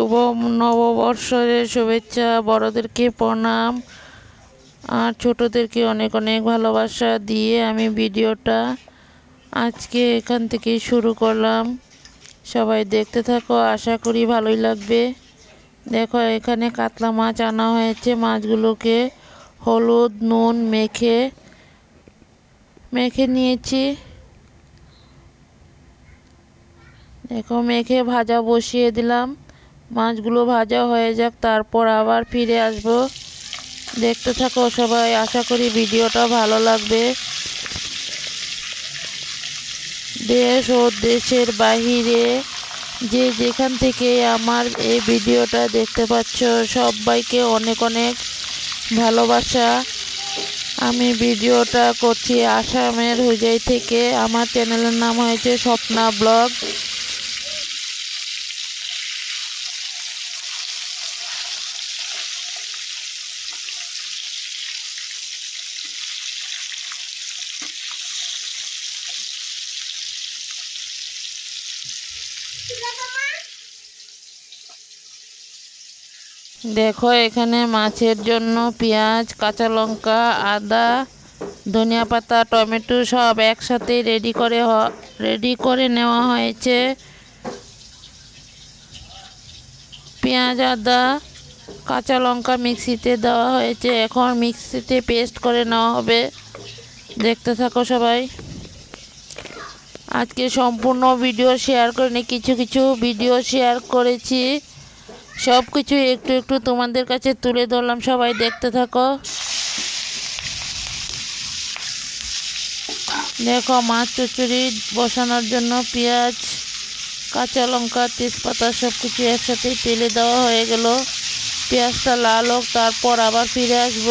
শুভ নববর্ষের শুভেচ্ছা। বড়দেরকে প্রণাম। আর ছোটদেরকে অনেক অনেক ভালোবাসা দিয়ে আমি ভিডিওটা আজকে এখান থেকে শুরু করলাম। সবাই দেখতে থাকো, আশা করি ভালোই লাগবে। দেখো, এখানে কাতলা মাছ আনা হয়েছে। মাছগুলোকে হলুদ, নুন মেখে মেখে নিয়েছি। দেখো, মেখে ভাজা বসিয়ে দিলাম। মাছগুলো ভাজা হয়ে যাক, তারপর আবার ফিরে আসব। দেখতে থাকো সবাই, আশা করি ভিডিওটা ভালো লাগবে। দেশ ও দেশের বাহিরে যে যেখান থেকে আমার এই ভিডিওটা দেখতে পাচ্ছ, সবাইকে অনেক অনেক ভালোবাসা। আমি ভিডিওটা করছি আসামের হুজাই থেকে। আমার চ্যানেলের নাম হয়েছে স্বপ্না ব্লগ। দেখো, এখানে মাছের জন্য পেঁয়াজ, কাঁচা লঙ্কা, আদা, ধনিয়া পাতা, টমেটো সব একসাথে রেডি করে রেডি করে নেওয়া হয়েছে। পেঁয়াজ, আদা, কাঁচা লঙ্কা মিক্সিতে দেওয়া হয়েছে। এখন মিক্সিতে পেস্ট করে নেওয়া হবে। দেখতে থাকো সবাই। আজকে সম্পূর্ণ ভিডিও শেয়ার করিনি, কিছু কিছু ভিডিও শেয়ার করেছি। সব কিছু একটু একটু তোমাদের কাছে তুলে ধরলাম, সবাই দেখতে থাকো। দেখো, মাছ চচুরি বসানোর জন্য পেঁয়াজ, কাঁচা লঙ্কা, তেজপাতা সব কিছু একসাথে তেলে দেওয়া হয়ে গেল। পেঁয়াজটা লাল হোক, তারপর আবার ফিরে আসব।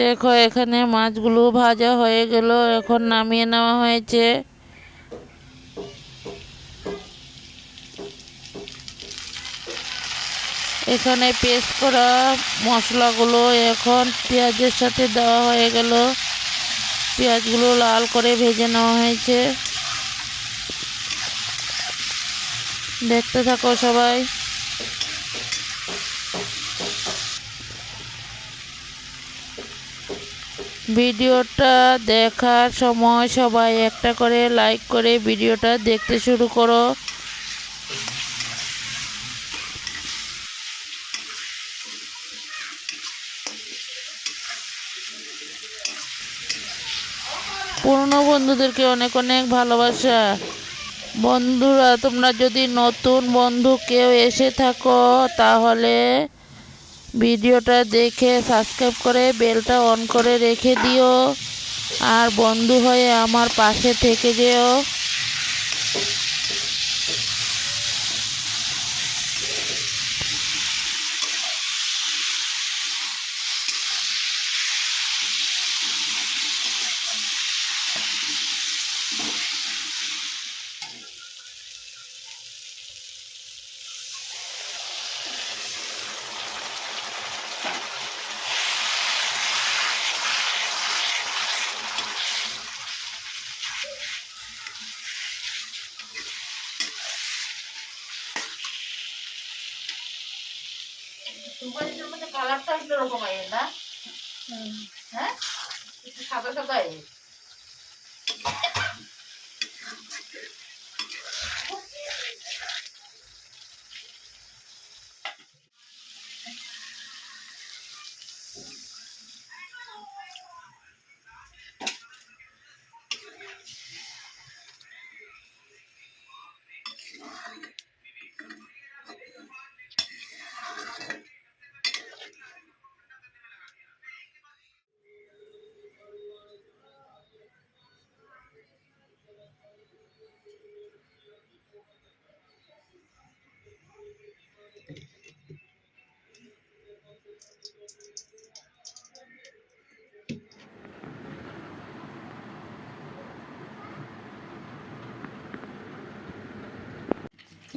দেখো, এখানে মাছগুলো ভাজা হয়ে গেল, এখন নামিয়ে নেওয়া হয়েছে। এখানে পেস্ট করা মশলাগুলো এখন পেঁয়াজের সাথে দেওয়া হয়ে গেল। পেঁয়াজগুলো লাল করে ভেজে নেওয়া হয়েছে। দেখতে থাকো সবাই। ভিডিওটা দেখার সময় সবাই একটা করে লাইক করে ভিডিওটা দেখতে শুরু করো। পুরনো বন্ধুদেরকে অনেক অনেক ভালোবাসা। বন্ধুরা, তোমরা যদি নতুন বন্ধু কেউ এসে থাকো, তাহলে ভিডিওটা দেখে সাবস্ক্রাইব করে বেলটা অন করে রেখে দিও। আর বন্ধু হয়ে আমার পাশে থেকে যেও। মধ্যে কালারটা অন্যরকম আইয়ে না। হ্যাঁ? একটু সাদা সাদা আইয়ে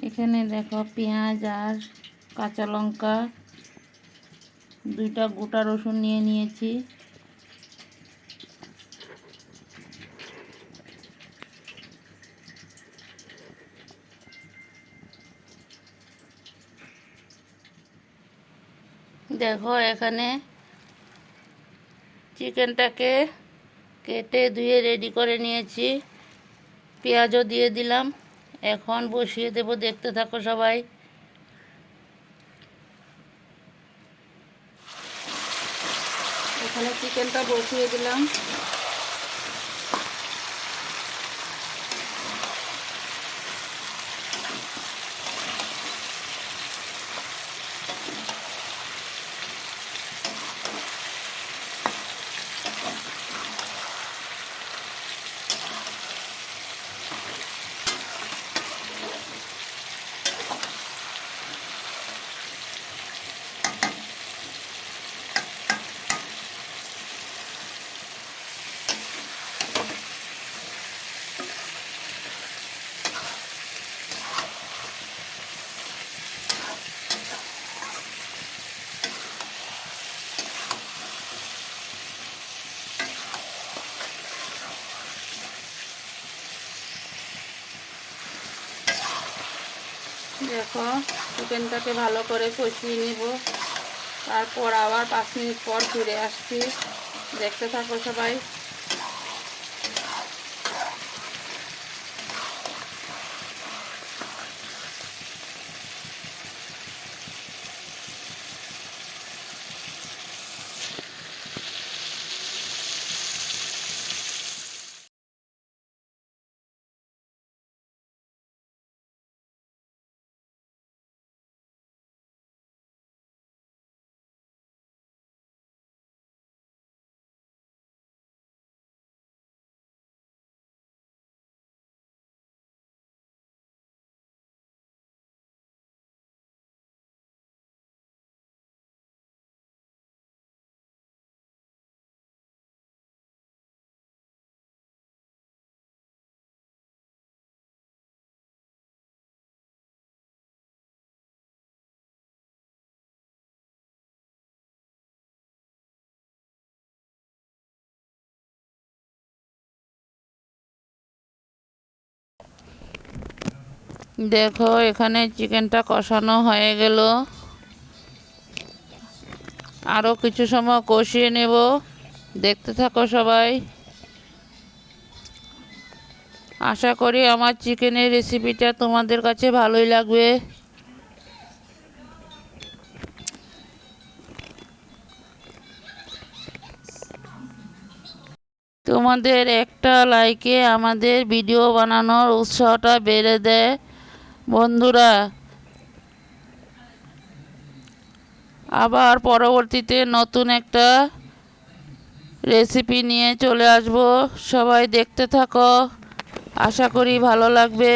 এখানে দেখো পেঁয়াজ আর কাঁচা লঙ্কা, দুইটা গোটা রসুন নিয়ে নিয়েছি। দেখো এখানে চিকেনটাকে কেটে ধুয়ে রেডি করে নিয়েছি। পেঁয়াজও দিয়ে দিলাম। এখন বসিয়ে দেব দেখতে থাকো সবাই। এখানে চিকেনটা বসিয়ে দিলাম। দেখো চিকেনটাকে ভালো করে কষিয়ে নিব। তারপর আবার পাঁচ মিনিট পর ফিরে আসছি। দেখতে থাকো সবাই। দেখো, এখানে চিকেনটা কষানো হয়ে গেল। আরও কিছু সময় কষিয়ে নেব। দেখতে থাকো সবাই। আশা করি আমার চিকেনের রেসিপিটা তোমাদের কাছে ভালোই লাগবে। তোমাদের একটা লাইকে আমাদের ভিডিও বানানোর উৎসাহটা বেড়ে দেয়। বন্ধুরা, আবার পরবর্তীতে নতুন একটা রেসিপি নিয়ে চলে আসব। সবাই দেখতে থাকো। আশা করি ভালো লাগবে।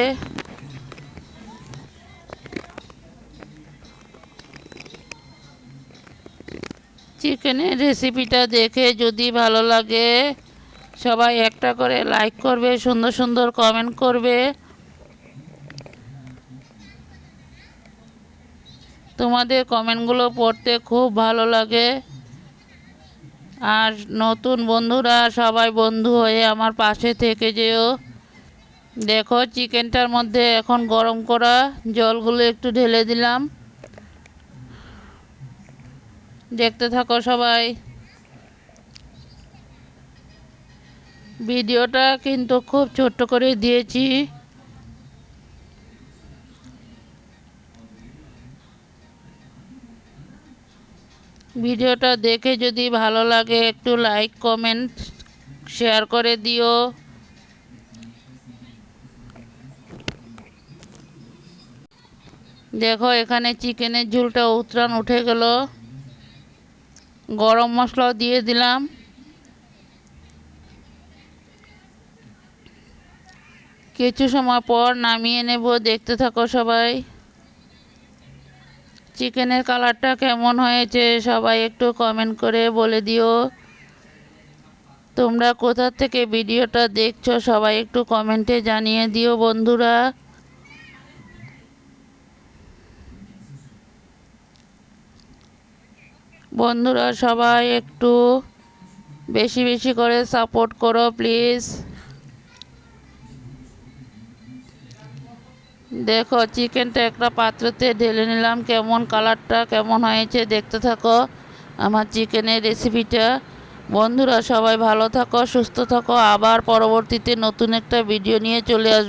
চিকেনের রেসিপিটা দেখে যদি ভালো লাগে, সবাই একটা করে লাইক করবে, সুন্দর সুন্দর কমেন্ট করবে। তোমাদের কমেন্টগুলো পড়তে খুব ভালো লাগে। আর নতুন বন্ধুরা সবাই বন্ধু হয়ে আমার পাশে থেকে যেও। দেখো চিকেনটার মধ্যে এখন গরম করা, জলগুলো একটু ঢেলে দিলাম। দেখতে থাকো সবাই। ভিডিওটা কিন্তু খুব ছোট্ট করে দিয়েছি। ভিডিওটা দেখে যদি ভালো লাগে, একটু লাইক কমেন্ট শেয়ার করে দিও। দেখো, এখানে চিকেনের ঝুলটা উতরান উঠে গেল। গরম মশলাও দিয়ে দিলাম। কিছু সময় পর নামিয়ে নেব, দেখতে থাকো সবাই। চিকেনের কালারটা কেমন হয়েছে সবাই একটু কমেন্ট করে বলে দিও। তোমরা কোথা থেকে ভিডিওটা দেখছ সবাই একটু কমেন্টে জানিয়ে দিও বন্ধুরা। বন্ধুরা সবাই একটু বেশি বেশি করে সাপোর্ট করো প্লিজ দেখো, চিকেনটা একটা পাত্রতে ঢেলে নিলাম। কেমন কালারটা, কেমন হয়েছে দেখতে থাকো আমার চিকেনের রেসিপিটা। বন্ধুরা, সবাই ভালো থাকো, সুস্থ থাকো। আবার পরবর্তীতে নতুন একটা ভিডিও নিয়ে চলে আসব।